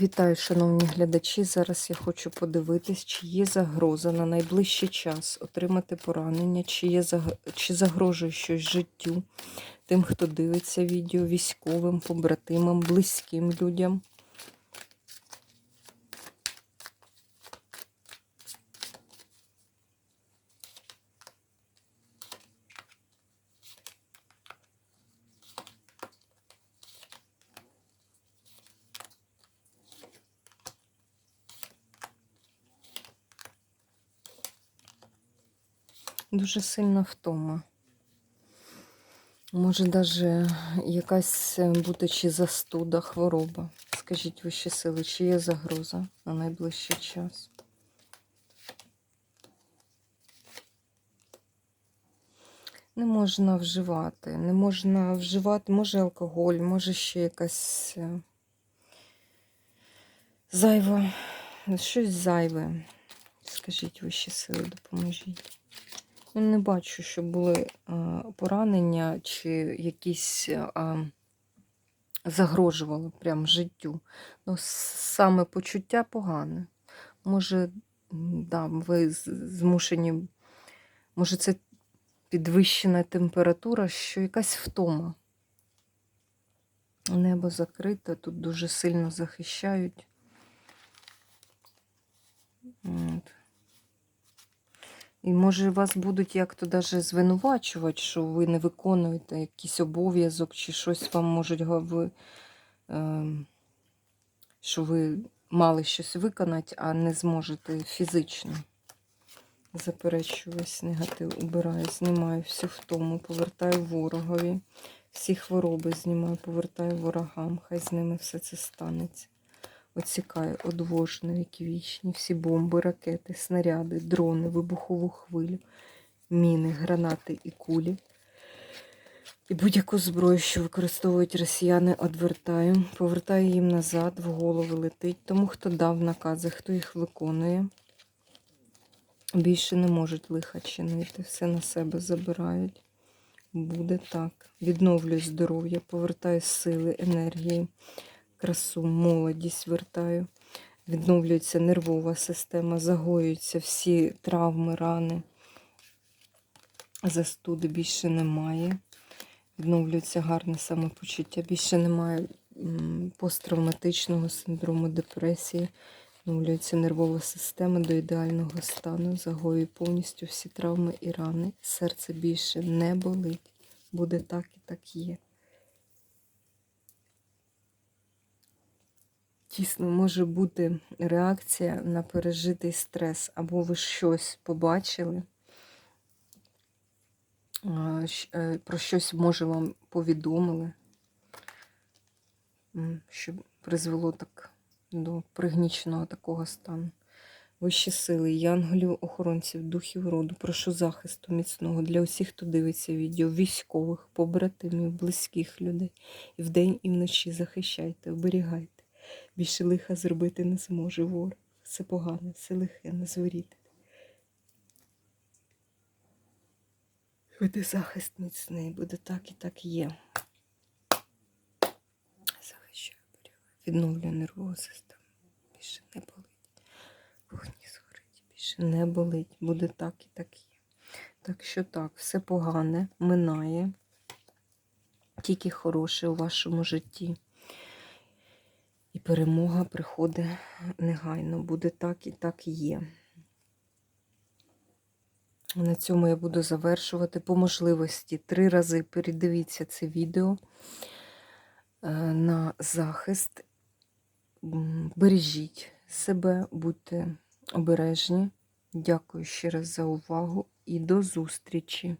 Вітаю, шановні глядачі. Зараз я хочу подивитись, чи є загроза на найближчий час отримати поранення, чи, є заг... чи загрожує щось життю тим, хто дивиться відео, військовим, побратимам, близьким людям. Дуже сильна втома. Може, навіть якась е, бути чи застуда, хвороба. Скажіть вищі сили, чи є загроза на найближчий час? Не можна вживати, не можна вживати, може алкоголь, може ще якась е, зайва, щось зайве. Скажіть вищі сили, допоможіть. Ну, Не бачу, що були а, поранення чи якісь а, загрожували прям життю. Ну, саме почуття погане. Може, да, ви змушені, може, це підвищена температура, що якась втома. Небо закрите, тут дуже сильно захищають. От. І може вас будуть як-то даже звинувачувати, що ви не виконуєте якийсь обов'язок, чи щось вам можуть говорити, що ви мали щось виконати, а не зможете фізично. Заперечую весь негатив, убираю, знімаю всю втому, повертаю ворогові, всі хвороби знімаю, повертаю ворогам, хай з ними все це станеться. Оцікаю одвожної квічні, всі бомби, ракети, снаряди, дрони, вибухову хвилю, міни, гранати і кулі. І будь-яку зброю, що використовують росіяни, одвертаю, повертаю їм назад, в голови летить. Тому хто дав накази, хто їх виконує, більше не можуть лиха чинити, все на себе забирають. Буде так. Відновлюю здоров'я, повертаю сили, енергії красу, молодість вертаю. Відновлюється нервова система, загоюються всі травми, рани. Застуди більше немає. Відновлюється гарне самопочуття. Більше немає посттравматичного синдрому депресії. Відновлюється нервова система до ідеального стану. Загоює повністю всі травми і рани. Серце більше не болить. Буде так і так є. Дійсно, може бути реакція на пережитий стрес, або ви щось побачили, е, про щось, може, вам повідомили, що призвело так до пригніченого такого стану. Вищі сили, янголів, охоронців, духів роду, прошу захисту міцного для усіх, хто дивиться відео, військових, побратимів, близьких людей. І вдень, і вночі захищайте, оберігайте. Більше лиха зробити не зможе ворог. Все погане, все лихе, не зворіти. Буде захист міцний, буде так і так є. Захищаю, оберігаю. Відновлюю нервову систему. Більше не болить. Вогні згорить, більше не болить. Буде так і так є. Так що так, все погане минає. Тільки хороше у вашому житті. І перемога приходить негайно. Буде так і так є. На цьому я буду завершувати. По можливості три рази передивіться це відео е, на захист. Бережіть себе, будьте обережні. Дякую ще раз за увагу і до зустрічі!